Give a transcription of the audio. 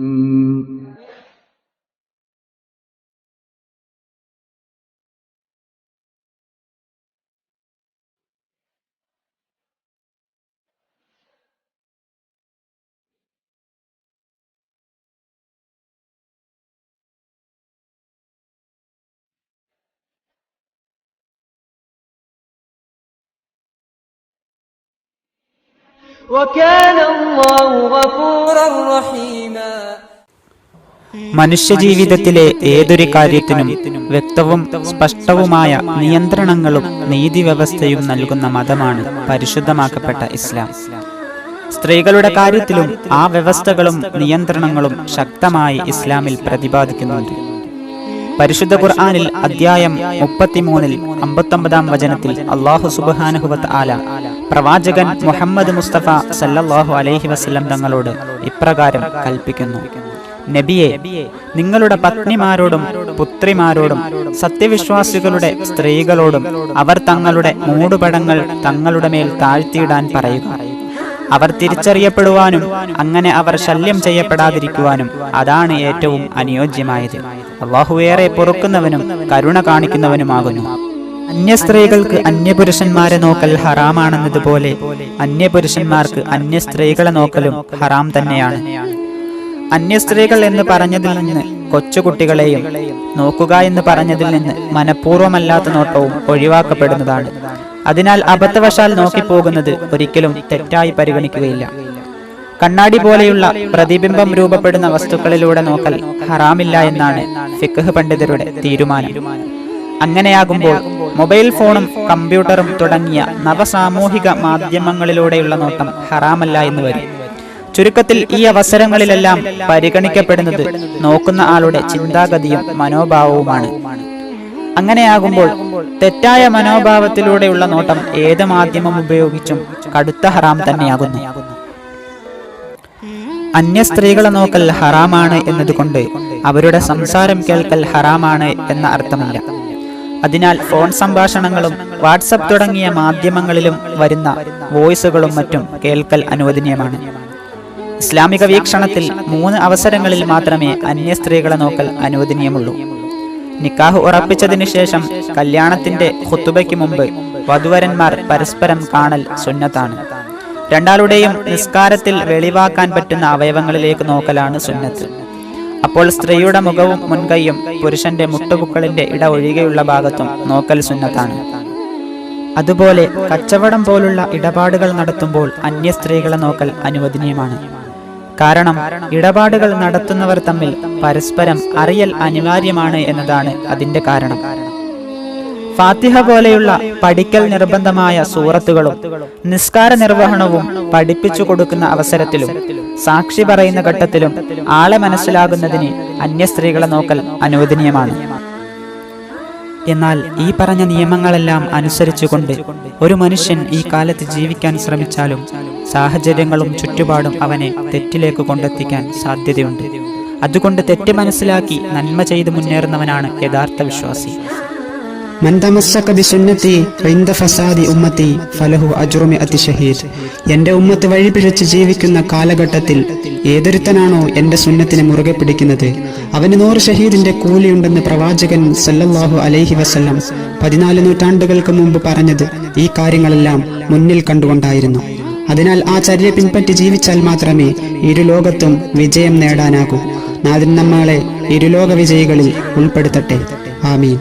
Mm, മനുഷ്യജീവിതത്തിലെ ഏതൊരു കാര്യത്തിനും വ്യക്തവും സ്പഷ്ടവുമായ നിയന്ത്രണങ്ങളും നീതിവ്യവസ്ഥയും നൽകുന്ന മതമാണ് പരിശുദ്ധമാക്കപ്പെട്ട ഇസ്ലാം. സ്ത്രീകളുടെ കാര്യത്തിലും ആ വ്യവസ്ഥകളും നിയന്ത്രണങ്ങളും ശക്തമായി ഇസ്ലാമിൽ പ്രതിപാദിക്കുന്നുണ്ട്. പരിശുദ്ധ ഖുർആാനിൽ അധ്യായം മുപ്പത്തിമൂന്നിൽ അമ്പത്തൊമ്പതാം വചനത്തിൽ അള്ളാഹു സുബാനുഹുവത്ത് ആല പ്രവാചകൻ മുഹമ്മദ് മുസ്തഫ സല്ലല്ലാഹു അലൈഹി വസ്ലം തങ്ങളോട് ഇപ്രകാരം കൽപ്പിക്കുന്നു. നബിയെ നിങ്ങളുടെ പത്നിമാരോടും പുത്രിമാരോടും സത്യവിശ്വാസികളുടെ സ്ത്രീകളോടും അവർ തങ്ങളുടെ മൂടുപടങ്ങൾ തങ്ങളുടെ മേൽ താഴ്ത്തിയിടാൻ പറയുക. അവർ തിരിച്ചറിയപ്പെടുവാനും അങ്ങനെ അവർ ശല്യം ചെയ്യപ്പെടാതിരിക്കുവാനും അതാണ് ഏറ്റവും അനുയോജ്യമായത്. അള്ളാഹു ഏറെ പൊറുക്കുന്നവനും കരുണ കാണിക്കുന്നവനുമാകുന്നു. അന്യ സ്ത്രീകൾക്ക് അന്യപുരുഷന്മാരെ നോക്കൽ ഹറാമാണെന്നതുപോലെ അന്യപുരുഷന്മാർക്ക് അന്യ സ്ത്രീകളെ നോക്കലും ഹറാം തന്നെയാണ്. അന്യ സ്ത്രീകൾ എന്ന് പറഞ്ഞതിൽ നിന്ന് കൊച്ചുകുട്ടികളെയും നോക്കുക എന്ന് പറഞ്ഞതിൽ നിന്ന് മനഃപൂർവമല്ലാത്ത നോട്ടവും ഒഴിവാക്കപ്പെടുന്നതാണ്. അതിനാൽ അബദ്ധവശാൽ നോക്കിപ്പോകുന്നത് ഒരിക്കലും തെറ്റായി പരിഗണിക്കുകയില്ല. കണ്ണാടി പോലെയുള്ള പ്രതിബിംബം രൂപപ്പെടുന്ന വസ്തുക്കളിലൂടെ നോക്കൽ ഹറാമില്ല എന്നാണ് ഫിഖ് പണ്ഡിതരുടെ തീരുമാനം. അങ്ങനെയാകുമ്പോൾ മൊബൈൽ ഫോണും കമ്പ്യൂട്ടറും തുടങ്ങിയ നവസാമൂഹിക മാധ്യമങ്ങളിലൂടെയുള്ള നോട്ടം ഹറാമല്ല എന്ന് വരും. ചുരുക്കത്തിൽ ഈ അവസരങ്ങളിലെല്ലാം പരിഗണിക്കപ്പെടുന്നത് നോക്കുന്ന ആളുടെ ചിന്താഗതിയും മനോഭാവവുമാണ്. അങ്ങനെയാകുമ്പോൾ തെറ്റായ മനോഭാവത്തിലൂടെയുള്ള നോട്ടം ഏത് മാധ്യമം ഉപയോഗിച്ചും കടുത്ത ഹറാം തന്നെയാകുന്നു. അന്യ സ്ത്രീകളെ നോക്കൽ ഹറാമാണ് എന്നതുകൊണ്ട് അവരുടെ സംസാരം കേൾക്കൽ ഹറാമാണ് എന്ന അർത്ഥമില്ല. അതിനാൽ ഫോൺ സംഭാഷണങ്ങളും വാട്സപ്പ് തുടങ്ങിയ മാധ്യമങ്ങളിലും വരുന്ന വോയിസുകളും മറ്റും കേൾക്കൽ അനുവദനീയമാണ്. ഇസ്ലാമിക വീക്ഷണത്തിൽ മൂന്ന് അവസരങ്ങളിൽ മാത്രമേ അന്യ സ്ത്രീകളെ നോക്കൽ അനുവദനീയമുള്ളൂ. നിക്കാഹ് ഉറപ്പിച്ചതിനു ശേഷം കല്യാണത്തിന്റെ ഖുത്തുബയ്ക്ക് മുമ്പ് വധുവരന്മാർ പരസ്പരം കാണൽ സുന്നത്താണ്. രണ്ടാളുടെയും നിസ്കാരത്തിൽ വെളിവാക്കാൻ പറ്റുന്ന അവയവങ്ങളിലേക്ക് നോക്കലാണ് സുന്നത്ത്. അപ്പോൾ സ്ത്രീയുടെ മുഖവും മുൻകൈയും പുരുഷന്റെ മുട്ടുപുക്കളിന്റെ ഇട ഒഴികെയുള്ള ഭാഗത്തും നോക്കൽ സുന്നത്താണ്. അതുപോലെ കച്ചവടം പോലുള്ള ഇടപാടുകൾ നടത്തുമ്പോൾ അന്യ സ്ത്രീകളെ നോക്കൽ അനുവദനീയമാണ്. കാരണം ഇടപാടുകൾ നടത്തുന്നവർ തമ്മിൽ പരസ്പരം അറിയൽ അനിവാര്യമാണ് എന്നതാണ് അതിന്റെ കാരണം. ഫാത്തിഹ പോലെയുള്ള പഠിക്കൽ നിർബന്ധമായ സൂറത്തുകളും നിസ്കാര നിർവഹണവും പഠിപ്പിച്ചു കൊടുക്കുന്ന അവസരത്തിലും സാക്ഷി പറയുന്ന ഘട്ടത്തിലും ആളെ മനസ്സിലാകുന്നതിന് അന്യ സ്ത്രീകളെ നോക്കൽ അനുവദനീയമാണ്. എന്നാൽ ഈ പറഞ്ഞ നിയമങ്ങളെല്ലാം അനുസരിച്ചുകൊണ്ട് ഒരു മനുഷ്യൻ ഈ കാലത്ത് ജീവിക്കാൻ ശ്രമിച്ചാലും സാഹചര്യങ്ങളും ചുറ്റുപാടും അവനെ തെറ്റിലേക്ക് കൊണ്ടെത്തിക്കാൻ സാധ്യതയുണ്ട്. അതുകൊണ്ട് തെറ്റ് മനസ്സിലാക്കി നന്മ ചെയ്ത് മുന്നേറുന്നവനാണ് യഥാർത്ഥ വിശ്വാസി. ഫസാദി ഫലഹു ഷഹീദ്. എന്റെ ഉമ്മത്ത് വഴി പിഴച്ച് ജീവിക്കുന്ന കാലഘട്ടത്തിൽ ഏതൊരുത്തനാണോ എന്റെ സുന്നത്തിനെ മുറുകെ പിടിക്കുന്നത്? അവന് നൂറ് ഷഹീദിന്റെ കൂലിയുണ്ടെന്ന് പ്രവാചകൻ സല്ലല്ലാഹു അലൈഹി വസല്ലം പതിനാല് നൂറ്റാണ്ടുകൾക്ക് മുമ്പ് പറഞ്ഞത് ഈ കാര്യങ്ങളെല്ലാം മുന്നിൽ കണ്ടുകൊണ്ടായിരുന്നു. അതിനാൽ ആ ചര്യ പിൻപറ്റി ജീവിച്ചാൽ മാത്രമേ ഇരു ലോകത്തും വിജയം നേടാനാകൂ. നാദിൻ നമ്മളെ ഇരുലോക വിജയികളിൽ ഉൾപ്പെടുത്തട്ടെ. ആമീൻ.